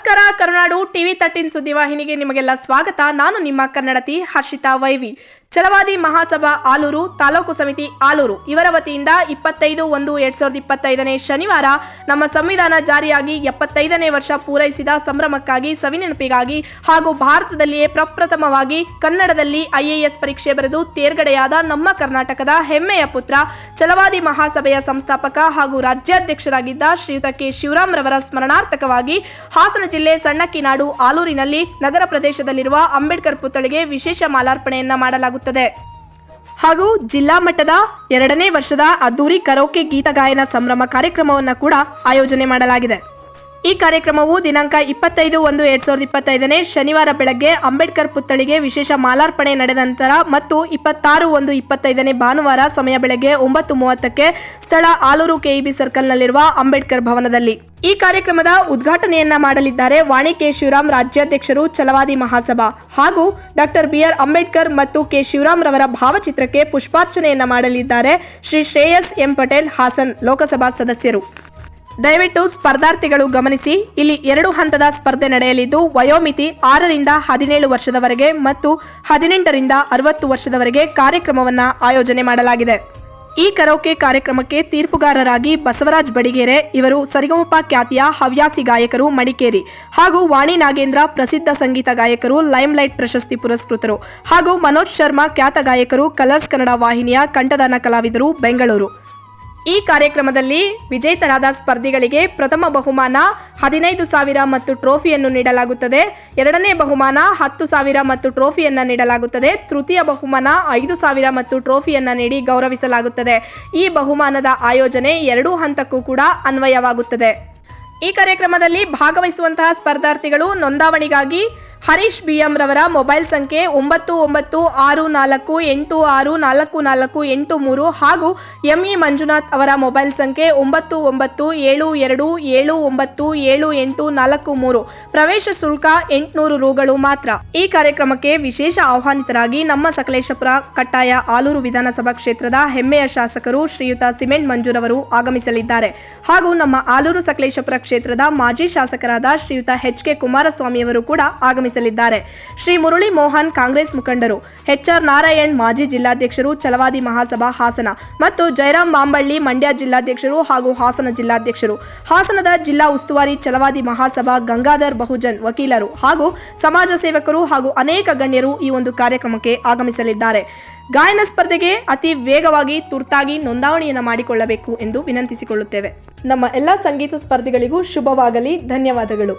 máscara! ಕರುನಾಡು TV thirteen ಸುದ್ದಿವಾಹಿನಿಗೆ ನಿಮಗೆಲ್ಲ ಸ್ವಾಗತ. ನಾನು ನಿಮ್ಮ ಕನ್ನಡತಿ ಹರ್ಷಿತಾ ವೈವಿ. ಛಲವಾದಿ ಮಹಾಸಭಾ ಆಲೂರು ತಾಲೂಕು ಸಮಿತಿ ಆಲೂರು. ಇವರ ವತಿಯಿಂದ ಇಪ್ಪತ್ತೈದು ಒಂದು ಎರಡ್ ಸಾವಿರದ ಇಪ್ಪತ್ತೈದನೇ ಶನಿವಾರ ನಮ್ಮ ಸಂವಿಧಾನ ಜಾರಿಯಾಗಿ ಎಪ್ಪತ್ತೈದನೇ ವರ್ಷ ಪೂರೈಸಿದ ಸಂಭ್ರಮಕ್ಕಾಗಿ, ಸವಿನೆನಪಿಗಾಗಿ ಹಾಗೂ ಭಾರತದಲ್ಲಿಯೇ ಪ್ರಪ್ರಥಮವಾಗಿ ಕನ್ನಡದಲ್ಲಿ ಐಎಎಸ್ ಪರೀಕ್ಷೆ ಬರೆದು ತೇರ್ಗಡೆಯಾದ ನಮ್ಮ ಕರ್ನಾಟಕದ ಹೆಮ್ಮೆಯ ಪುತ್ರ, ಛಲವಾದಿ ಮಹಾಸಭೆಯ ಸಂಸ್ಥಾಪಕ ಹಾಗೂ ರಾಜ್ಯಾಧ್ಯಕ್ಷರಾಗಿದ್ದ ಶ್ರೀಯುತ ಕೆ. ಶಿವರಾಮ್ ರವರ ಸ್ಮರಣಾರ್ಥಕವಾಗಿ ಹಾಸನ ಜಿಲ್ಲೆ ಸಣ್ಣಕ್ಕಿನಾಡು ಆಲೂರಿನಲ್ಲಿ ನಗರ ಪ್ರದೇಶದಲ್ಲಿರುವ ಅಂಬೇಡ್ಕರ್ ಪುತ್ಥಳಿಗೆ ವಿಶೇಷ ಮಾಲಾರ್ಪಣೆಯನ್ನ ಮಾಡಲಾಗುತ್ತದೆ. ಹಾಗೂ ಜಿಲ್ಲಾ ಮಟ್ಟದ ಎರಡನೇ ವರ್ಷದ ಅದ್ದೂರಿ ಕರೋಕೆ ಗೀತಗಾಯನ ಸಂಭ್ರಮ ಕಾರ್ಯಕ್ರಮವನ್ನು ಕೂಡ ಆಯೋಜನೆ ಮಾಡಲಾಗಿದೆ. ಈ ಕಾರ್ಯಕ್ರಮವು ದಿನಾಂಕ ಇಪ್ಪತ್ತೈದು ಒಂದು ಎರಡ್ ಸಾವಿರದ ಇಪ್ಪತ್ತೈದನೇ ಶನಿವಾರ ಬೆಳಗ್ಗೆ ಅಂಬೇಡ್ಕರ್ ಪುತ್ಥಳಿಗೆ ವಿಶೇಷ ಮಾಲಾರ್ಪಣೆ ನಡೆದ ನಂತರ ಮತ್ತು ಇಪ್ಪತ್ತಾರು ಒಂದು ಇಪ್ಪತ್ತೈದನೇ ಭಾನುವಾರ ಸಮಯ ಬೆಳಗ್ಗೆ ಒಂಬತ್ತು ಮೂವತ್ತಕ್ಕೆ ಸ್ಥಳ ಆಲೂರು ಕೆಇಬಿ ಸರ್ಕಲ್ನಲ್ಲಿರುವ ಅಂಬೇಡ್ಕರ್ ಭವನದಲ್ಲಿ. ಈ ಕಾರ್ಯಕ್ರಮದ ಉದ್ಘಾಟನೆಯನ್ನ ಮಾಡಲಿದ್ದಾರೆ ವಾಣಿ ಕೆ ಶಿವರಾಮ್ ರಾಜ್ಯಾಧ್ಯಕ್ಷರು ಛಲವಾದಿ ಮಹಾಸಭಾ. ಹಾಗೂ ಡಾಕ್ಟರ್ ಬಿ ಆರ್ ಅಂಬೇಡ್ಕರ್ ಮತ್ತು ಕೆ ಶಿವರಾಮ್ ರವರ ಭಾವಚಿತ್ರಕ್ಕೆ ಪುಷ್ಪಾರ್ಚನೆಯನ್ನ ಮಾಡಲಿದ್ದಾರೆ ಶ್ರೀ ಶ್ರೇಯಸ್ ಎಂ ಪಟೇಲ್ ಹಾಸನ್ ಲೋಕಸಭಾ ಸದಸ್ಯರು. ದಯವಿಟ್ಟು ಸ್ಪರ್ಧಾರ್ಥಿಗಳು ಗಮನಿಸಿ, ಇಲ್ಲಿ ಎರಡು ಹಂತದ ಸ್ಪರ್ಧೆ ನಡೆಯಲಿದ್ದು, ವಯೋಮಿತಿ ಆರರಿಂದ ಹದಿನೇಳು ವರ್ಷದವರೆಗೆ ಮತ್ತು ಹದಿನೆಂಟರಿಂದ ಅರವತ್ತು ವರ್ಷದವರೆಗೆ ಕಾರ್ಯಕ್ರಮವನ್ನು ಆಯೋಜನೆ ಮಾಡಲಾಗಿದೆ. ಈ ಕರೋಕೆ ಕಾರ್ಯಕ್ರಮಕ್ಕೆ ತೀರ್ಪುಗಾರರಾಗಿ ಬಸವರಾಜ್ ಬಡಿಗೇರೆ ಇವರು ಸರಿಗಮಪ ಖ್ಯಾತಿಯ ಹವ್ಯಾಸಿ ಗಾಯಕರು ಮಡಿಕೇರಿ ಹಾಗೂ ವಾಣಿ ನಾಗೇಂದ್ರ ಪ್ರಸಿದ್ಧ ಸಂಗೀತ ಗಾಯಕರು ಲೈಮ್ಲೈಟ್ ಪ್ರಶಸ್ತಿ ಪುರಸ್ಕೃತರು ಹಾಗೂ ಮನೋಜ್ ಶರ್ಮಾ ಖ್ಯಾತ ಗಾಯಕರು ಕಲರ್ಸ್ ಕನ್ನಡ ವಾಹಿನಿಯ ಕಂಠದಾನ ಕಲಾವಿದರು ಬೆಂಗಳೂರು. ಈ ಕಾರ್ಯಕ್ರಮದಲ್ಲಿ ವಿಜೇತರಾದ ಸ್ಪರ್ಧಿಗಳಿಗೆ ಪ್ರಥಮ ಬಹುಮಾನ ಹದಿನೈದು ಸಾವಿರ ಮತ್ತು ಟ್ರೋಫಿಯನ್ನು ನೀಡಲಾಗುತ್ತದೆ. ಎರಡನೇ ಬಹುಮಾನ ಹತ್ತು ಸಾವಿರ ಮತ್ತು ಟ್ರೋಫಿಯನ್ನು ನೀಡಲಾಗುತ್ತದೆ. ತೃತೀಯ ಬಹುಮಾನ ಐದು ಸಾವಿರ ಮತ್ತು ಟ್ರೋಫಿಯನ್ನು ನೀಡಿ ಗೌರವಿಸಲಾಗುತ್ತದೆ. ಈ ಬಹುಮಾನದ ಆಯೋಜನೆ ಎರಡೂ ಹಂತಕ್ಕೂ ಕೂಡ ಅನ್ವಯವಾಗುತ್ತದೆ. ಈ ಕಾರ್ಯಕ್ರಮದಲ್ಲಿ ಭಾಗವಹಿಸುವಂತಹ ಸ್ಪರ್ಧಾರ್ಥಿಗಳು ನೋಂದಾವಣಿಗಾಗಿ ಹರೀಶ್ ಬಿ ಎಂ ರವರ ಮೊಬೈಲ್ ಸಂಖ್ಯೆ ಒಂಬತ್ತು ಒಂಬತ್ತು ಆರು ನಾಲ್ಕು ಎಂಟು ಆರು ನಾಲ್ಕು ನಾಲ್ಕು ಎಂಟು ಮೂರು ಹಾಗೂ ಎಂ ಇ ಮಂಜುನಾಥ್ ಅವರ ಮೊಬೈಲ್ ಸಂಖ್ಯೆ ಒಂಬತ್ತು ಒಂಬತ್ತು ಏಳು ಎರಡು ಏಳು ಒಂಬತ್ತು ಏಳು ಎಂಟು ನಾಲ್ಕು ಮೂರು. ಪ್ರವೇಶ ಶುಲ್ಕ ಎಂಟುನೂರು ರೂಗಳು ಮಾತ್ರ. ಈ ಕಾರ್ಯಕ್ರಮಕ್ಕೆ ವಿಶೇಷ ಆಹ್ವಾನಿತರಾಗಿ ನಮ್ಮ ಸಕಲೇಶಪುರ ಕಟ್ಟಾಯ ಆಲೂರು ವಿಧಾನಸಭಾ ಕ್ಷೇತ್ರದ ಹೆಮ್ಮೆಯ ಶಾಸಕರು ಶ್ರೀಯುತ ಸಿಮೆಂಟ್ ಮಂಜೂರವರು ಆಗಮಿಸಲಿದ್ದಾರೆ. ಹಾಗೂ ನಮ್ಮ ಆಲೂರು ಸಕಲೇಶಪುರ ಕ್ಷೇತ್ರದ ಮಾಜಿ ಶಾಸಕರಾದ ಶ್ರೀಯುತ ಎಚ್ ಕೆ ಕುಮಾರಸ್ವಾಮಿಯವರು ಕೂಡ ಆಗಮಿಸಲಿದ್ದಾರೆ ಶ್ರೀ ಮುರುಳಿ ಮೋಹನ್ ಕಾಂಗ್ರೆಸ್ ಮುಖಂಡರು, ಎಚ್ಆರ್ ನಾರಾಯಣ್ ಮಾಜಿ ಜಿಲ್ಲಾಧ್ಯಕ್ಷರು, ಚಲವಾದಿ ಮಹಾಸಭಾ ಹಾಸನ ಮತ್ತು ಜಯರಾಮ್ ಬಾಂಬಳ್ಳಿ ಮಂಡ್ಯ ಜಿಲ್ಲಾಧ್ಯಕ್ಷರು ಹಾಗೂ ಹಾಸನ ಜಿಲ್ಲಾಧ್ಯಕ್ಷರು, ಹಾಸನದ ಜಿಲ್ಲಾ ಉಸ್ತುವಾರಿ ಚಲವಾದಿ ಮಹಾಸಭಾ ಗಂಗಾಧರ್ ಬಹುಜನ್ ವಕೀಲರು ಹಾಗೂ ಸಮಾಜ ಸೇವಕರು ಹಾಗೂ ಅನೇಕ ಗಣ್ಯರು ಈ ಒಂದು ಕಾರ್ಯಕ್ರಮಕ್ಕೆ ಆಗಮಿಸಲಿದ್ದಾರೆ. ಗಾಯನ ಸ್ಪರ್ಧೆಗೆ ಅತಿ ವೇಗವಾಗಿ ತುರ್ತಾಗಿ ನೋಂದಾವಣಿಯನ್ನು ಮಾಡಿಕೊಳ್ಳಬೇಕು ಎಂದು ವಿನಂತಿಸಿಕೊಳ್ಳುತ್ತೇವೆ. ನಮ್ಮ ಎಲ್ಲ ಸಂಗೀತ ಸ್ಪರ್ಧಿಗಳಿಗೂ ಶುಭವಾಗಲಿ. ಧನ್ಯವಾದಗಳು.